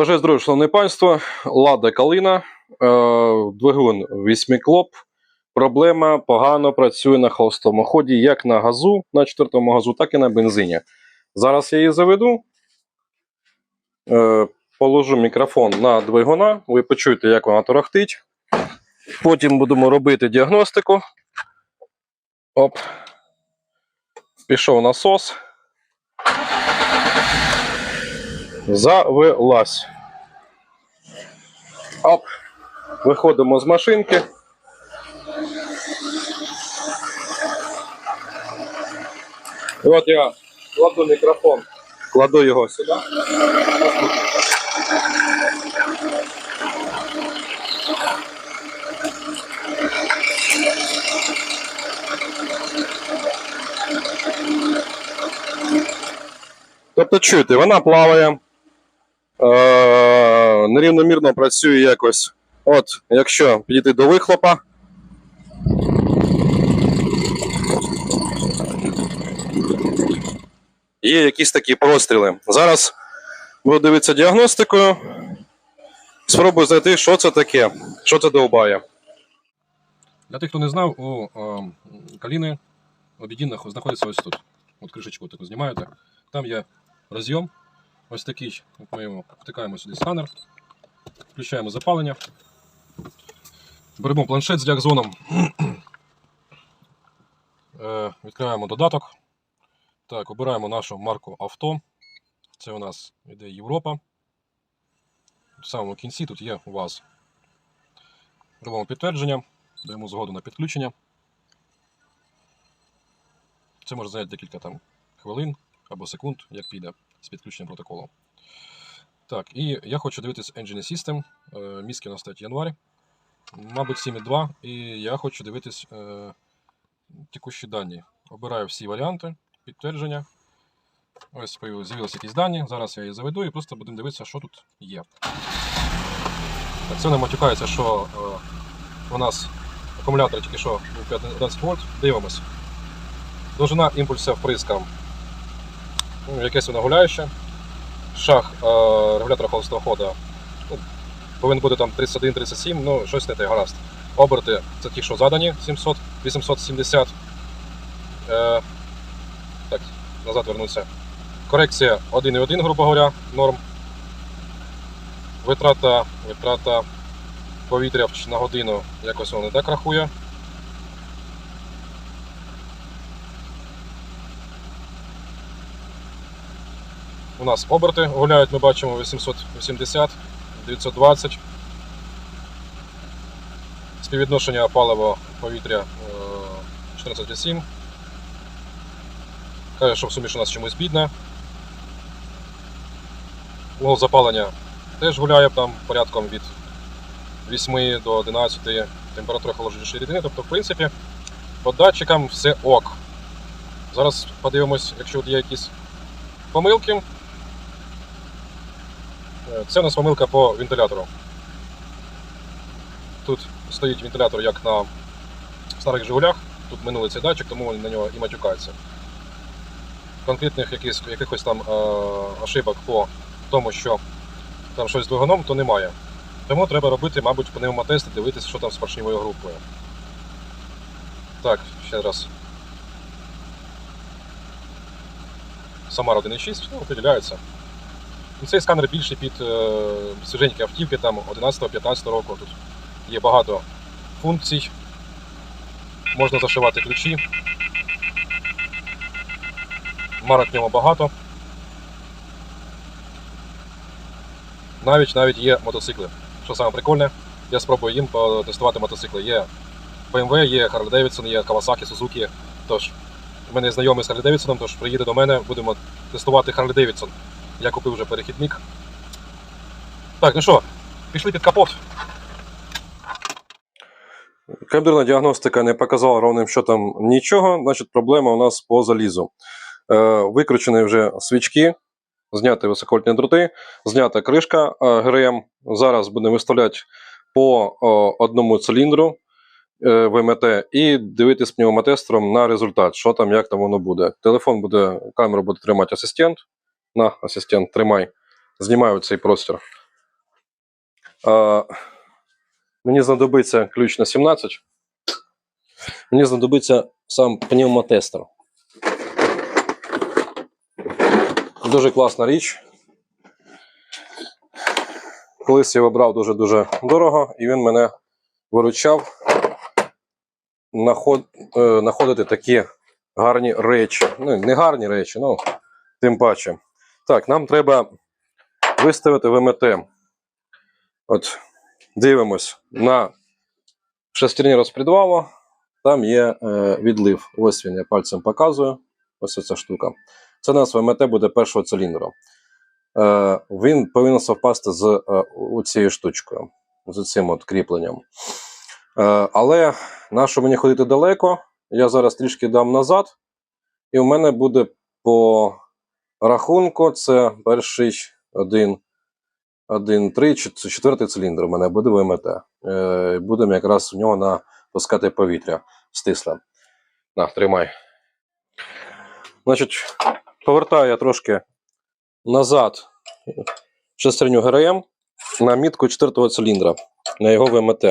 Бажаю здоров'я, шановне панство. Лада Калина, е, двигун вісьмиклоп. Проблема погано працює на холостому ході як на газу, на четвертому газу, так і на бензині. Зараз я її заведу. Е, положу мікрофон на двигуна. Ви почуєте, як вона торохтить. Потім будемо робити діагностику. Оп. Пішов насос. Завелась. Оп. Виходимо з машинки. І от я кладу мікрофон, кладу його сюди. Тобто, чуєте, вона плаває, е- нерівномірно працює якось. От, якщо підійти до вихлопа. Є якісь такі простріли. Зараз буду дивитися діагностикою. Спробую знайти, що це таке, що це довбає. Для тих, хто не знав, у е, каліни обідін нах- знаходиться ось тут. От кришечку таку знімаєте. Там є розйом. Ось такий. Ми його втикаємо сюди сканер. Включаємо запалення. Беремо планшет з діагзоном. Е, відкриваємо додаток. Так, обираємо нашу марку авто. Це у нас іде Європа. В самому кінці тут є УАЗ. Робимо підтвердження. Даємо згоду на підключення. Це може зайняти декілька там хвилин або секунд, як піде з підключенням протоколу. Так, і я хочу дивитися Engine System. Е, Мізки у нас стоять январі. Мабуть, 7.2. І я хочу дивитись е, текущі дані. Обираю всі варіанти, підтвердження. Ось з'явилися якісь дані. Зараз я її заведу і просто будемо дивитися, що тут є. Так, це не матюкається, що е, у нас акумулятор тільки що був 15 вольт. Дивимось. Довжина імпульса вприском. Ну, якесь воно гуляюче. Шаг е, регулятора холостого ходу. Ну, повинен бути там 31-37, ну щось не те, гаразд. Оберти це ті, що задані, 700, 870. Е, так, назад вернуся. Корекція 1,1, грубо говоря, норм. Витрата, витрата повітря на годину якось воно не так рахує. У нас оберти гуляють, ми бачимо 880, 920. Співвідношення паливо повітря е, 14,7. Каже, що в суміш у нас чомусь бідне. Угол запалення теж гуляє там порядком від 8 до 11 температура холоджуючої рідини. Тобто, в принципі, по датчикам все ок. Зараз подивимось, якщо є якісь помилки. Це у нас помилка по вентилятору. Тут стоїть вентилятор як на старих Жигулях. Тут минулий цей датчик, тому на нього і матюкається. Конкретних якихось, якихось там е, ошибок по тому, що там щось з двигуном, то немає. Тому треба робити, мабуть, пневмотести, дивитися, що там з поршневою групою. Так, ще раз. Самар 1.6, ну, виділяється. Ну, Цей сканер більший під е, свіженькі автівки там 11-15 року. Тут є багато функцій. Можна зашивати ключі. Марок в ньому багато. Навіть навіть є мотоцикли. Що саме прикольне, я спробую їм потестувати мотоцикли. Є BMW, є Harley Davidson, є Kawasaki, Suzuki. Тож, у мене знайомий з Harley Davidson, тож приїде до мене, будемо тестувати Harley Davidson. Я купив вже перехідник. Так, ну що, пішли під капот. Комп'ютерна діагностика не показала ровним счетом нічого, значить проблема у нас по залізу. Е, викручені вже свічки, зняті високовольтні дроти, знята кришка е, ГРМ. Зараз будемо виставляти по о, одному циліндру е, ВМТ і дивитися пневмотестером на результат, що там, як там воно буде. Телефон буде, камеру буде тримати асистент. На, асистент, тримай. Знімаю цей простір. Е, мені знадобиться ключ на 17. Мені знадобиться сам пневмотестер. Дуже класна річ. Колись я вибрав дуже-дуже дорого, і він мене виручав е, знаходити такі гарні речі. Ну, не гарні речі, ну, тим паче. Так, нам треба виставити ВМТ. От, дивимось на шестерні розпредвалу. Там є е, відлив. Ось він, я пальцем показую. Ось ця штука. Це у нас ВМТ буде першого циліндру. Е, він повинен совпасти з е, цією штучкою, з цим от кріпленням. Е, але нащо мені ходити далеко? Я зараз трішки дам назад, і у мене буде по рахунку це перший один, один, три, чет- це четвертий циліндр. У мене буде ВМТ. Е, будемо якраз в нього напускати повітря стисле. На, тримай. Значить, повертаю я трошки назад шестерню ГРМ на мітку четвертого циліндра на його ВМТ.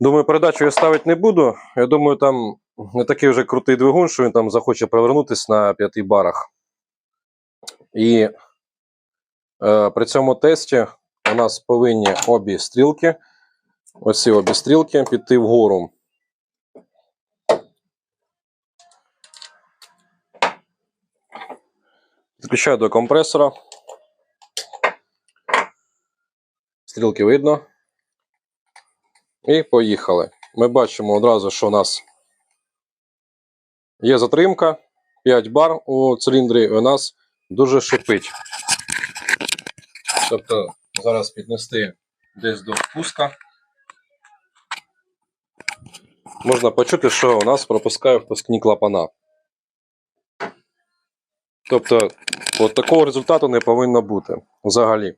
Думаю, передачу я ставити не буду. Я думаю, там не такий вже крутий двигун, що він там захоче провернутися на п'яти барах. І е, при цьому тесті у нас повинні обі стрілки, ось ці обі стрілки, піти вгору. Підключаю до компресора. Стрілки видно. І поїхали. Ми бачимо одразу, що у нас є затримка 5 бар у циліндрі, у нас дуже шипить. Тобто зараз піднести десь до впуска. Можна почути, що у нас пропускає впускні клапана. Тобто, от такого результату не повинно бути взагалі.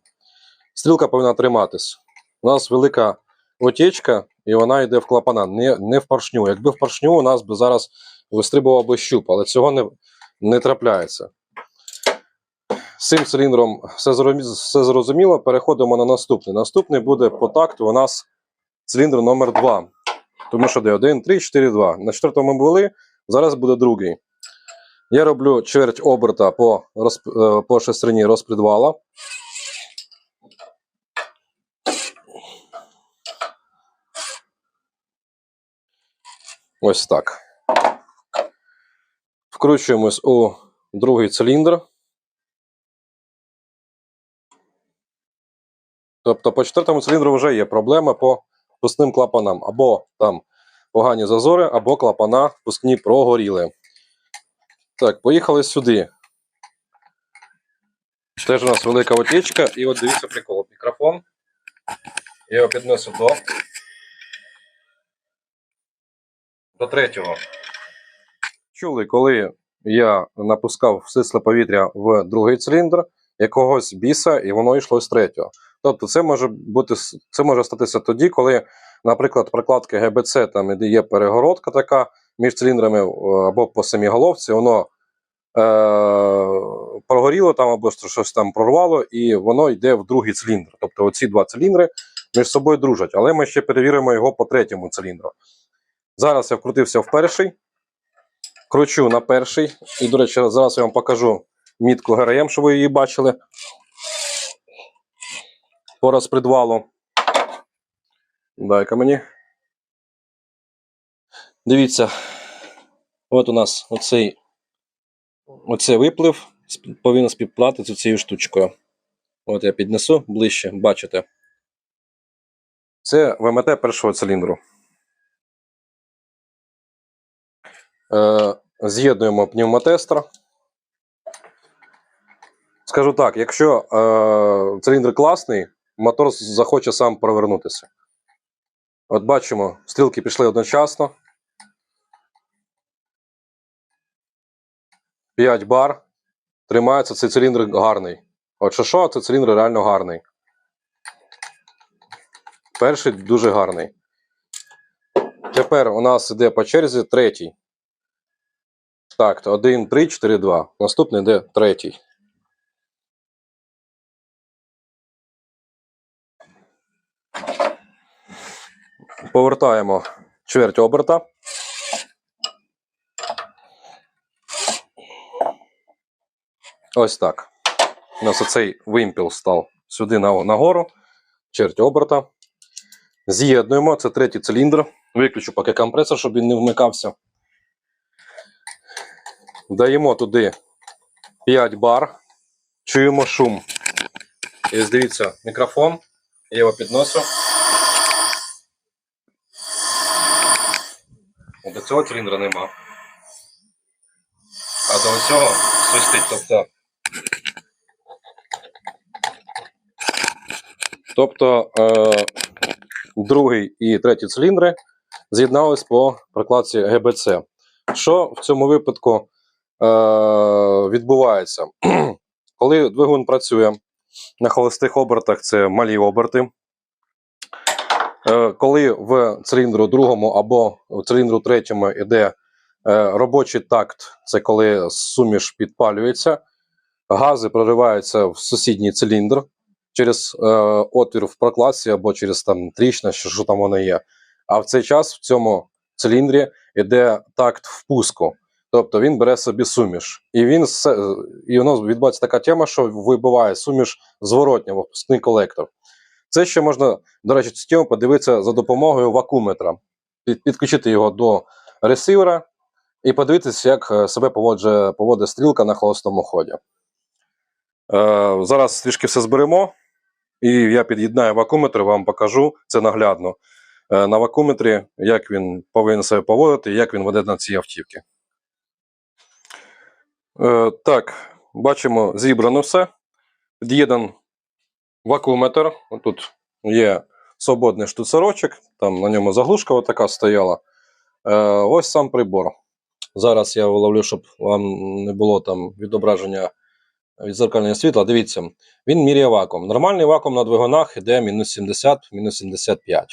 Стрілка повинна триматись. У нас велика отечка, і вона йде в клапана, не, не в поршню. Якби в поршню, у нас би зараз вистрибував би щуп, але цього не, не трапляється. З цим циліндром все, зрозумі- все зрозуміло. Переходимо на наступний. Наступний буде по такту у нас циліндр номер 2. Тому що де 1, 3, 4, 2. На четвертому були, зараз буде другий. Я роблю чверть оберта по, розп... е, по шестерні розпредвала. Ось так. Вкручуємось у другий циліндр. Тобто по четвертому циліндру вже є проблема по впускним клапанам. Або там погані зазори, або клапана впускні прогоріли. Так, поїхали сюди. Теж у нас велика отечка, і от дивіться прикол. Мікрофон. Я його піднесу до. До третього. Чули, коли я напускав стисле повітря в другий циліндр, якогось біса, і воно йшло з третього. Тобто, це може бути це може статися тоді, коли, наприклад, прокладки ГБЦ, там є перегородка така між циліндрами е, або по самій головці, воно е, прогоріло там або щось там прорвало, і воно йде в другий циліндр. Тобто оці два циліндри між собою дружать, але ми ще перевіримо його по третьому циліндру. Зараз я вкрутився в перший, кручу на перший. І, до речі, зараз я вам покажу мітку ГРМ, щоб ви її бачили. По розпредвалу. Дай-ка мені. Дивіться, от у нас оцей, оцей виплив повинен співплати з цією штучкою. От я піднесу ближче, бачите. Це ВМТ першого циліндру. Е, з'єднуємо пневмотестер. Скажу так, якщо е, циліндр класний, мотор захоче сам провернутися. От бачимо, стрілки пішли одночасно. 5 бар. Тримається цей циліндр гарний. От що що, цей циліндр реально гарний. Перший дуже гарний. Тепер у нас іде по черзі третій. Так, то 1, 3, 4, 2. Наступний йде третій. Повертаємо чверть оберта. Ось так. У нас оцей вимпіл став сюди нагору, чверть оберта. З'єднуємо, це третій циліндр. Виключу поки компресор, щоб він не вмикався. Даємо туди 5 бар. Чуємо шум. І дивіться, мікрофон. Я його підносу. До цього циліндра нема. А до цього свистить. Тобто, тобто е, другий і третій циліндри з'єднались по прокладці ГБЦ. Що в цьому випадку відбувається? Коли двигун працює на холостих обертах, це малі оберти. Е, коли в циліндру другому або в циліндру третьому йде е, робочий такт, це коли суміш підпалюється, гази прориваються в сусідній циліндр через е, отвір в прокладці або через там тріщина, що, що там воно є. А в цей час в цьому циліндрі йде такт впуску. Тобто він бере собі суміш. І він і воно відбувається така тема, що вибиває суміш зворотня в впускний колектор. Це ще можна, до речі, цю тему подивитися за допомогою вакуметра. Підключити його до ресивера і подивитися, як е, себе поводжує, поводить стрілка на холостому ході. Е, зараз трішки все зберемо, і я під'єднаю вакуметр, вам покажу це наглядно. Е, на вакуметрі, як він повинен себе поводити, як він веде на цій автівці. Е, так, бачимо, зібрано все. Під'єднан вакуметр. Тут є свободний штуцерочок, там на ньому заглушка така стояла. Е, ось сам прибор. Зараз я виловлю, щоб вам не було там відображення від зеркального світла. Дивіться, він міряє вакуум. Нормальний вакуум на двигунах йде мінус 70, мінус 75.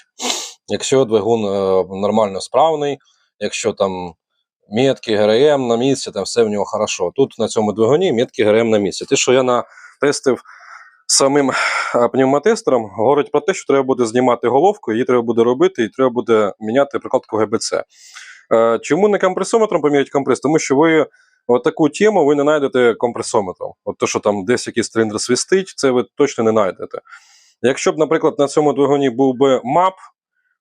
Якщо двигун е, нормально справний, якщо там метки ГРМ на місці, там все в нього хорошо. Тут на цьому двигуні метки ГРМ на місці. Те, що я натестив самим пневмотестером, говорить про те, що треба буде знімати головку, її треба буде робити, і треба буде міняти прикладку ГБЦ. Е, Чому не компресометром поміряти компрес? Тому що ви таку тему ви не знайдете компресометром. От то, що там десь якийсь циліндр свистить, це ви точно не знайдете. Якщо б, наприклад, на цьому двигуні був би МАП,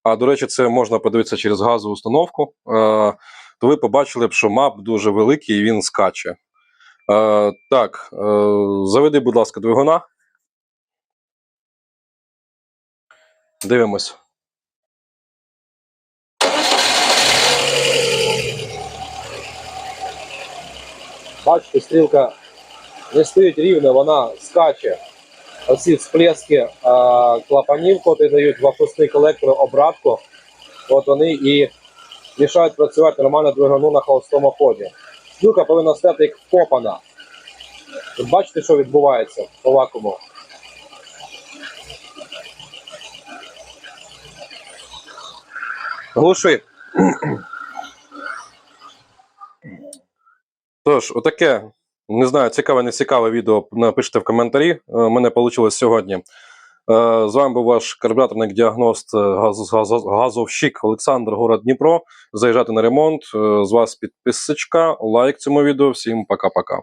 а до речі, це можна подивитися через газову установку, е, то ви побачили б, що МАП дуже великий і він скаче. Е, так, е, заведи, будь ласка, двигуна. Дивимось. Бачите, стрілка не стоїть рівно, вона скаче. Оці всплески е, клапанів, котрі дають в опускний колектор обратку, от вони і мішають працювати нормально двигуну на холостому ході. Стрілка повинна стати як вкопана. Бачите, що відбувається по вакууму. Глуши. Тож, отаке, не знаю, цікаве, не цікаве відео напишіть в коментарі. Е, У мене вийшло сьогодні. Е, З вами був ваш карбюраторник діагност е, газ, газ, газовщик Олександр, город Дніпро. Заїжджати на ремонт. Е, З вас підписочка, лайк цьому відео. Всім пока-пока.